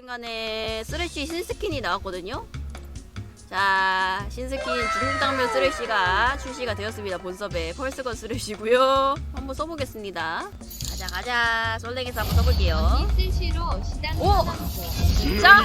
어쨌든 간에 쓰레쉬 신스킨이 나왔거든요. 자, 신스킨 중국당면 쓰레쉬가 출시가 되었습니다. 본섭에 펄스건 쓰레쉬고요. 한번 써보겠습니다. 가자 가자. 솔랭에서 한번 써볼게요. 실시로 시당 오! 진짜?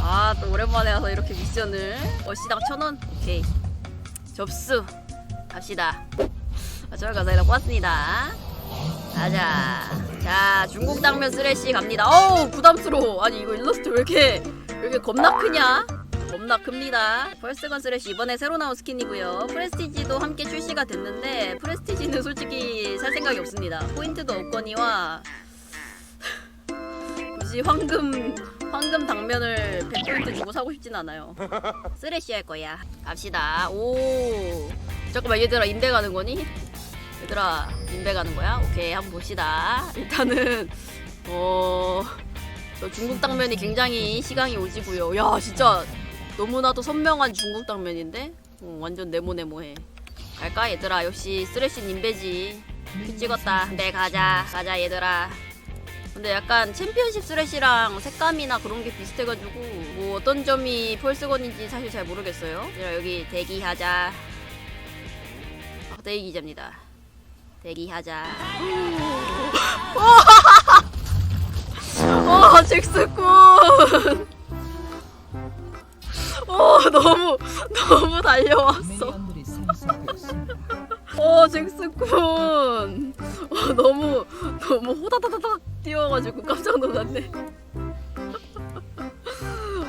아, 또 오랜만에 와서 이렇게 미션을. 어, 시당 천 원? 오케이. 접수. 갑시다. 아, 저를 가서 고맙습니다. 가자. 자, 중국 당면 쓰레쉬 갑니다. 어우, 부담스러워. 아니, 이거 일러스트 왜 이렇게, 왜 이렇게 겁나 크냐? 겁나 큽니다. 펄스건 쓰레쉬 이번에 새로 나온 스킨이고요. 프레스티지도 함께 출시가 됐는데, 프레스티지는 솔직히 살 생각이 없습니다. 포인트도 없거니와, 굳이 황금 황금 당면을 100포인트 주고 사고 싶진 않아요. 쓰레쉬 할 거야. 갑시다. 오. 잠깐만 얘들아 인베 가는 거니? 얘들아 인베 가는 거야? 오케이 한번 봅시다. 일단은 어. 저 중국 당면이 굉장히 시강이 오지고요. 야 진짜 너무나도 선명한 중국 당면인데 어, 완전 네모네모해. 갈까 얘들아 역시 쓰레쉬 인베지. 피 찍었다. 네 가자 가자 얘들아. 근데 약간 챔피언십 스레시랑 색감이나 그런 게 비슷해가지고 뭐 어떤 점이 펄스건인지 사실 잘 모르겠어요. 그냥 여기 대기하자. 아, 대기자입니다. 대기하자. 와 잭스군. 어 너무 너무 달려왔어. 생성되었습니다. 어 잭스군. 어 너무 너무 호다다다닥 뛰어가지고 깜짝 놀랐네.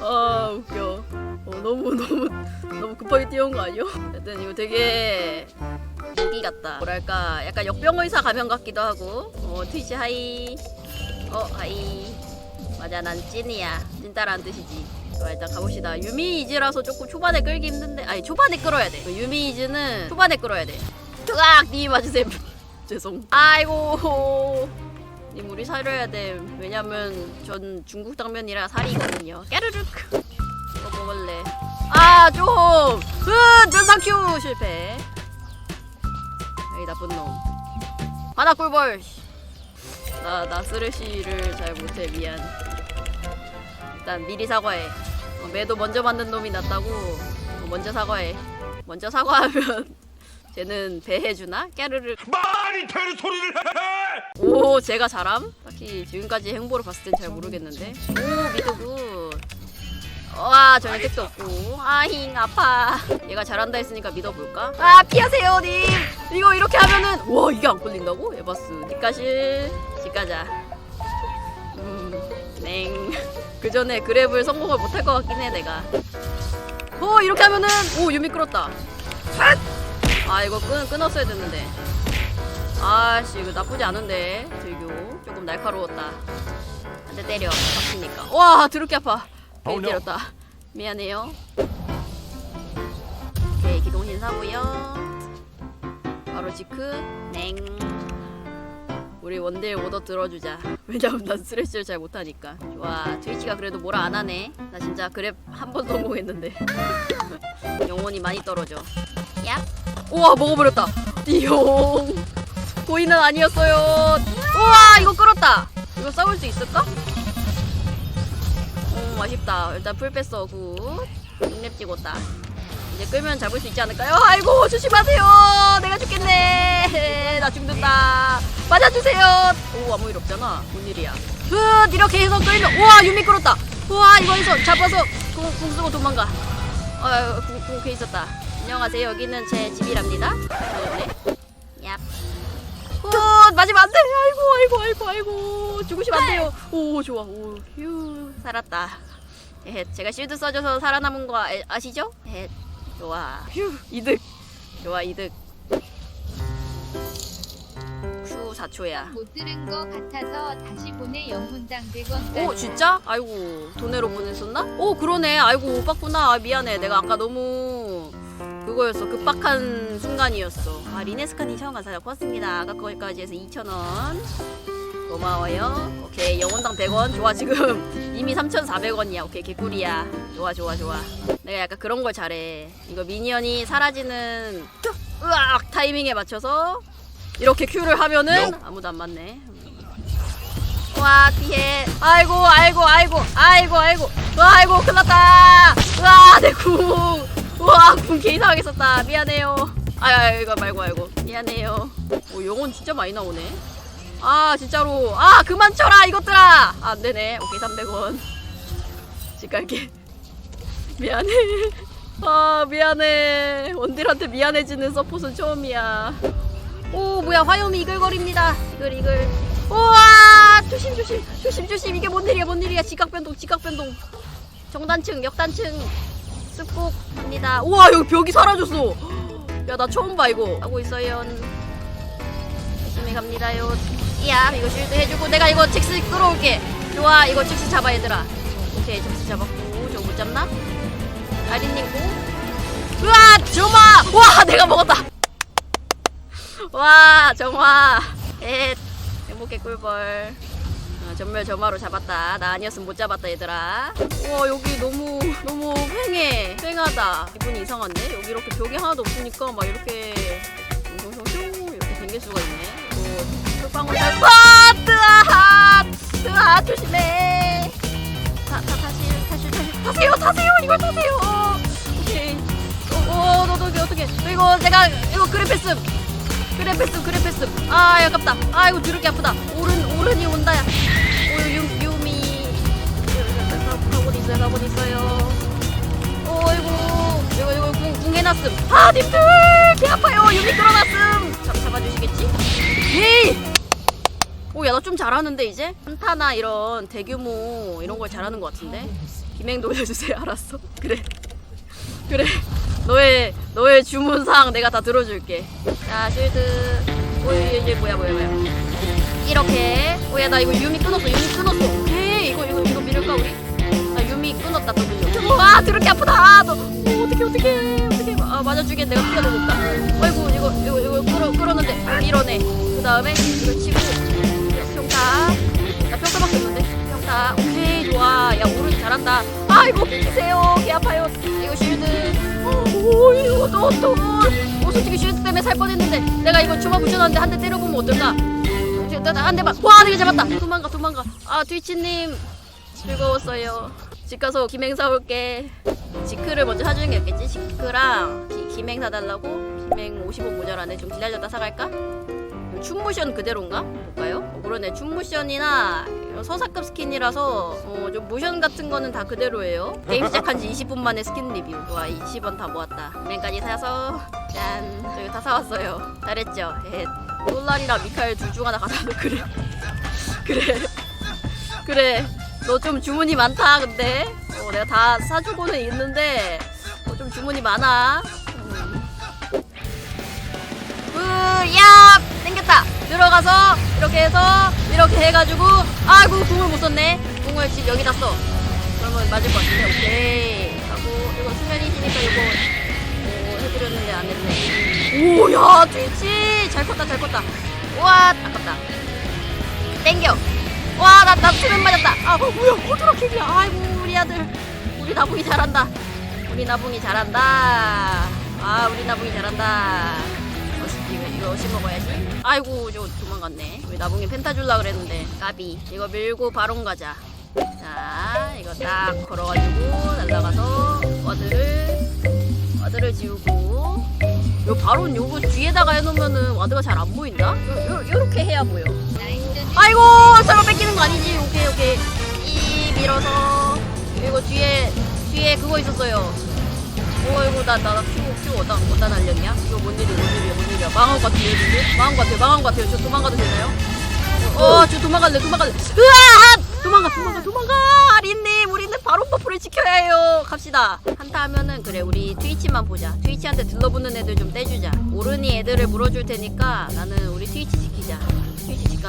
아 웃겨. 어, 너무 너무 너무 급하게 뛰어온 거 아니요? 하여튼 이거 되게 무기 같다. 뭐랄까 약간 역병의사 가면 같기도 하고. 어 트위치 하이. 어 하이. 맞아 난 찐이야. 찐따라는 뜻이지. 좋아 일단 가봅시다. 유미이즈라서 조금 초반에 끌기 힘든데 아니 초반에 끌어야 돼. 유미이즈는 초반에 끌어야 돼. 으악 님 맞으세요. 죄송. 아이고. 님 우리 살려야 돼. 왜냐면 전 중국 당면이라 살이거든요. 깨르륵. 이거 먹을래. 아 좀. 으 전상 큐 실패. 나쁜 놈. 하나 꿀벌. 나 나 쓰레쉬를 잘 못해 미안. 일단 미리 사과해. 어, 매도 먼저 만든 놈이 낫다고. 어, 먼저 사과해. 먼저 사과하면 쟤는 배해주나? 깨르르. 말이 되는 소리를 해! 오 제가 잘함? 딱히 지금까지 행보를 봤을 땐 잘 모르겠는데 오 미드굿 와 전혀 택도 없고. 아힝 아파. 얘가 잘한다 했으니까 믿어볼까? 아 피하세요 님. 이거 이렇게 하면은 와 이게 안 걸린다고? 에바스 집가실. 집가자. 음냉 그 전에 그랩을 성공을 못할 것 같긴 해 내가. 어 이렇게 하면은 오 유미 끌었다. 아 이거 끊, 끊었어야 됐는데. 아씨 이거 나쁘지 않은데. 들교. 조금 날카로웠다. 한대 때려. 아프니까. 와 드럽게 아파 Oh, no. 때렸다. 미안해요. 오케이 기동 신 사고요. 바로 지크. 냉. 우리 원딜 오더 들어주자. 왜냐면 난 스레시를 잘 못하니까. 좋아. 트위치가 그래도 뭐라 안 하네. 나 진짜 그랩 한 번 성공했는데. 영혼이 많이 떨어져. 야 우와 먹어버렸다. 띠용. 고인은 아니었어요. 우와 이거 끌었다. 이거 싸울 수 있을까? 오 아쉽다. 일단 풀 뺐어 굿립 찍었다. 이제 끌면 잡을 수 있지 않을까요? 아이고 조심하세요. 내가 죽겠네. 나 죽는다. 맞아주세요. 오 아무 일 없잖아. 뭔 일이야. 굿 이렇게 해서 끌면 우와 유미 끌었다. 우와 이거 해서 잡아서 궁, 궁 쓰고 도망가. 아유 궁, 궁그 있었다. 안녕하세요. 여기는 제 집이랍니다. 잘했네. 얍. 굿 맞으면 안 돼. 아이고 아이고 아이고 아이고. 죽으시면 안 돼요. 오 좋아. 오 휴 살았다 에헤 제가 실드 써줘서 살아남은 거 아, 아시죠? 에헤 좋아. 휴 이득. 좋아 이득. 휴 4초야. 못 들은 거 같아서 다시 보내 영문당 100원까지. 오 진짜? 아이고 돈으로 보냈었나? 오 그러네. 아이고 못 봤구나. 아, 미안해. 내가 아까 너무 그거였어. 급박한 순간이었어. 아 리네스카님 처음 감사합니다 고맙습니다. 아까 거기까지 해서 2,000원 고마워요. 오케이 영혼당 100원. 좋아 지금 이미 3,400원이야. 오케이 개꿀이야. 좋아 좋아 좋아. 내가 약간 그런 걸 잘해. 이거 미니언이 사라지는 으악 타이밍에 맞춰서 이렇게 큐를 하면은 아무도 안 맞네. 음. 와 피해. 아이고 아이고 아이고 아이고 아이고. 와 아이고 끝났다. 와내 궁. 와궁 개이상하게 썼다. 미안해요. 아 이거 말고 아이고 미안해요. 오 영혼 진짜 많이 나오네. 아 진짜로. 아 그만 쳐라 이것들아! 아, 안되네. 오케이 300원. 집 갈게. 미안해. 아 미안해. 원딜한테 미안해지는 서폿은 처음이야. 오 뭐야 화염이 이글거립니다. 이글 이글. 우와! 조심 조심 조심 조심. 이게 뭔 일이야 뭔 일이야. 지각 변동 지각 변동. 정단층 역단층. 습곡입니다. 우와 여기 벽이 사라졌어. 야 나 처음 봐 이거. 하고 있어요. 열심히 갑니다요 이야 이거 쉴드 해주고 내가 이거 잭스 끌어올게. 좋아 이거 잭스 잡아 얘들아. 오케이 잭스 잡았고. 저거 못 잡나? 아린님 고. 우와 정화! 와 내가 먹었다. 와 정화. 에 행복해 꿀벌. 어, 전멸 점화로 잡았다. 나 아니었으면 못 잡았다 얘들아. 와 여기 너무 너무 휑해. 휑하다. 기분이 이상한데? 여기 이렇게 벽이 하나도 없으니까 막 이렇게 슝슝 생길 수가 있네. 이거 흙방울 잘 아! 뜨아! 뜨아! 조심해. 타, 타, 타실 타실 타실 타세요 타세요 이걸 타세요. 오케이. 어, 어, 너, 너, 너, 어떻게 이거 내가 이거 그래패스. 그래 패스 그래 패스. 아 아깝다. 아 이거 드럽게 아프다. 오른 오른이 온다 오 유, 유미. 가고 있어요 가고 있어요. 오 이거 이거 이거 궁, 궁 해놨음. 아 님들! 개 아파요. 유미 끌어놨음 헤이! 오 야 나 좀 잘하는데 이제? 한타나 이런 대규모 이런 걸 잘하는 것 같은데? 김행도 올려주세요. 알았어. 그래. 그래. 너의 너의 주문사항 내가 다 들어줄게. 자 쉴드. 오이 이제 뭐야 뭐야 뭐야. 이렇게. 오 야 나 이거 유미 끊었어. 유미 끊었어. 오케이 이거 이거 이거 밀을까 우리? 나 유미 끊었다 W 와 드럽게 아프다. 아, 너 어떻게 어떻게 아 맞아주게 내가 피가 너무 없다. 아이고 이거 이거 이거 끌어 끌었는데 밀어내. 그 다음에 이거 치고 평타. 나 평타밖에 없는데. 평타. 오케이 좋아. 야 오른 잘한다. 아이고 비키세요. 개 아파요. 이거 쉴드. 오 이거 또또 오 솔직히 쉴드 때문에 살 뻔했는데 내가 이거 주먹 붙여놨는데 한 대 때려보면 어떨까? 한 대만. 와 내가 잡았다. 도망가 도망가. 아 트위치님. 즐거웠어요 집 가서 김행 사 올게. 지크를 먼저 사주는 게 낫겠지? 지크랑 기, 김행 사 달라고? 김행 50원 모자라네. 좀 기다렸다 사갈까? 춤모션 그대로인가? 볼까요? 어, 그러네. 춤모션이나 서사급 스킨이라서 어, 좀 모션 같은 거는 다 그대로예요. 게임 시작한 지 20분 만에 스킨 리뷰. 와 20원 다 모았다. 맨까지 사서. 짠. 저기 다 사왔어요. 잘했죠? 예. 솔라리랑 미카엘 둘 중 하나 가자 그래. 그래. 그래 너 좀 주문이 많다 근데. 어, 내가 다 사주고는 있는데 어, 좀 주문이 많아. 음. 으야 땡겼다. 들어가서 이렇게 해서 이렇게 해가지고 아이고 궁을 못 썼네. 궁을 지금 여기다 써. 그러면 맞을 것 같은데 오케이. 하고 이거 수면이시니까 이거 오, 해드렸는데 안 했네. 오야 트위치! 잘 컸다 잘 컸다. 와 아깝다. 땡겨 와나 나 수면 맞았다. 아 어, 뭐야 호드라 킥이야. 아이고 우리 아들. 우리 나붕이 잘한다. 우리 나붕이 잘한다. 아 우리 나붕이 잘한다. 어, 이거 이거 씹 먹어야지. 아이고 저 도망갔네. 우리 나붕이 펜타 줄라 그랬는데. 까비. 이거 밀고 바론 가자. 자 이거 딱 걸어가지고 날라가서 와드를 와드를 지우고. 요 바론 요거 뒤에다가 해놓으면은 와드가 잘 안 보인다? 요, 요, 요렇게 해야 보여 아이고 설마 뺏기는 거 아니지? 오케이 오케이. 이 밀어서. 그리고 뒤에 뒤에 그거 있었어요. 어이구 나나 큐브 어디다 어디다 날렸냐? 이거 뭔 일이야 뭔 일이야 뭔 일이야? 망한 것 같아요 근데 망한 것 같아요 망한 것 같아요. 저 도망가도 되나요? 어저 도망갈래 도망갈래. 으아! 도망가 도망가 도망가! 아린님 우리는 바로 버프를 지켜야 해요. 갑시다. 한타 하면은 그래 우리 트위치만 보자. 트위치한테 들러붙는 애들 좀 떼주자. 오른이 애들을 물어줄 테니까 나는 우리 트위치 지키자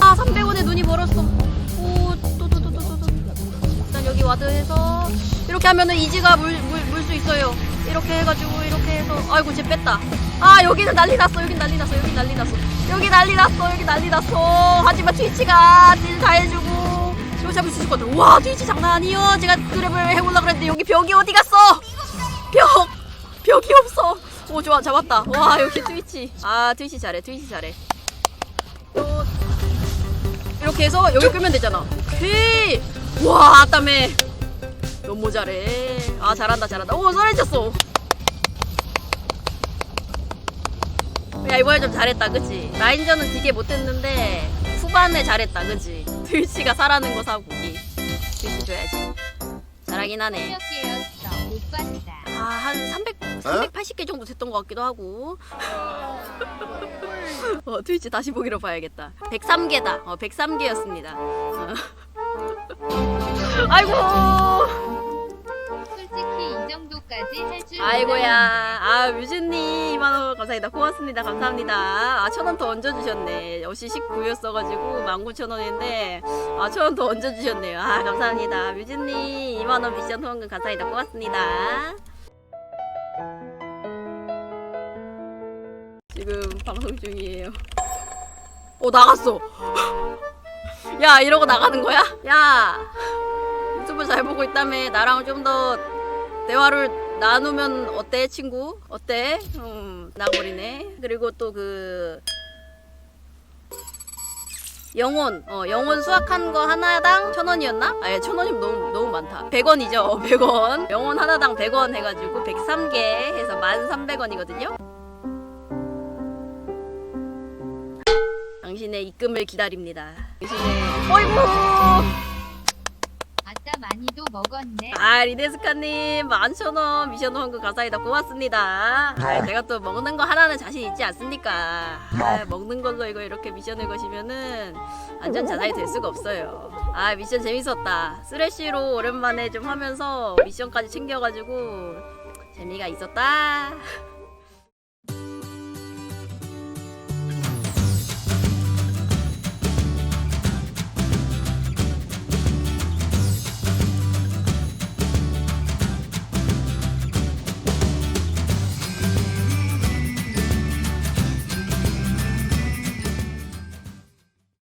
아 300원에 눈이 멀었어. 오또또또또또 일단 여기 와드해서 이렇게 하면은 이지가 물 물 물 수 있어요. 이렇게 해가지고 이렇게 해서 아이고 쟤 뺐다. 아 여기는 난리 났어. 여기 난리 났어. 여기 난리 났어. 여기 난리 났어. 여기 난리 났어. 하지만 트위치가 딜 다 해주고 이거 잡을 수 있을 것 같아 와 트위치 장난 아니요. 제가 그랩을 해보려 그랬는데 여기 벽이 어디 갔어? 벽! 벽이 없어. 오 좋아. 잡았다. 와 여기 트위치. 아 트위치 잘해. 트위치 잘해. 또 이렇게 해서 여기 끄면 되잖아. 오케이 와 아따매 너무 잘해. 아 잘한다 잘한다. 오 썰해졌어. 야 이번에 좀 잘했다 그치? 라인전은 되게 못했는데 후반에 잘했다 그치? 트위치가 사라는 거 사고. 트위치 줘야지. 잘하긴 하네. 봤다. 아한 300, 380개 정도 됐던 것 같기도 하고 어, 트위치 다시 보기로 봐야겠다. 103개다. 어 103개였습니다. 어. 아이고! 솔직히 이 정도까지 할줄 아이고야. 아 뮤즈님 2만원 감사합니다. 고맙습니다. 감사합니다. 아 천 원 더 얹어주셨네. 역시 19였어가지고 19,000원인데 아 천 원 더 얹어주셨네요. 아 감사합니다. 뮤즈님 2만원 미션 후원금 감사합니다. 고맙습니다 방송 중이에요 어 나갔어 야 이러고 나가는 거야? 야 유튜브 잘 보고 있다며 나랑 좀 더 대화를 나누면 어때 친구? 어때? 음 나버리네 그리고 또그 영혼 어 영혼 수확한 거 하나당 천 원이었나? 아예 천 원이면 너무 너무 많다 100원이죠 100원 영혼 하나당 100원 해가지고 103개 해서 1300원이거든요 당신의 입금을 기다립니다. 당신의 어이구! 아따 많이도 먹었네. 아 리데스카님 만천원 미션 후원금 감사합니다. 고맙습니다. 아 제가 또 먹는 거 하나는 자신 있지 않습니까? 아 먹는 걸로 이거 이렇게 미션을 거시면은 완전 자살이 될 수가 없어요. 아 미션 재밌었다. 쓰레쉬로 오랜만에 좀 하면서 미션까지 챙겨가지고 재미가 있었다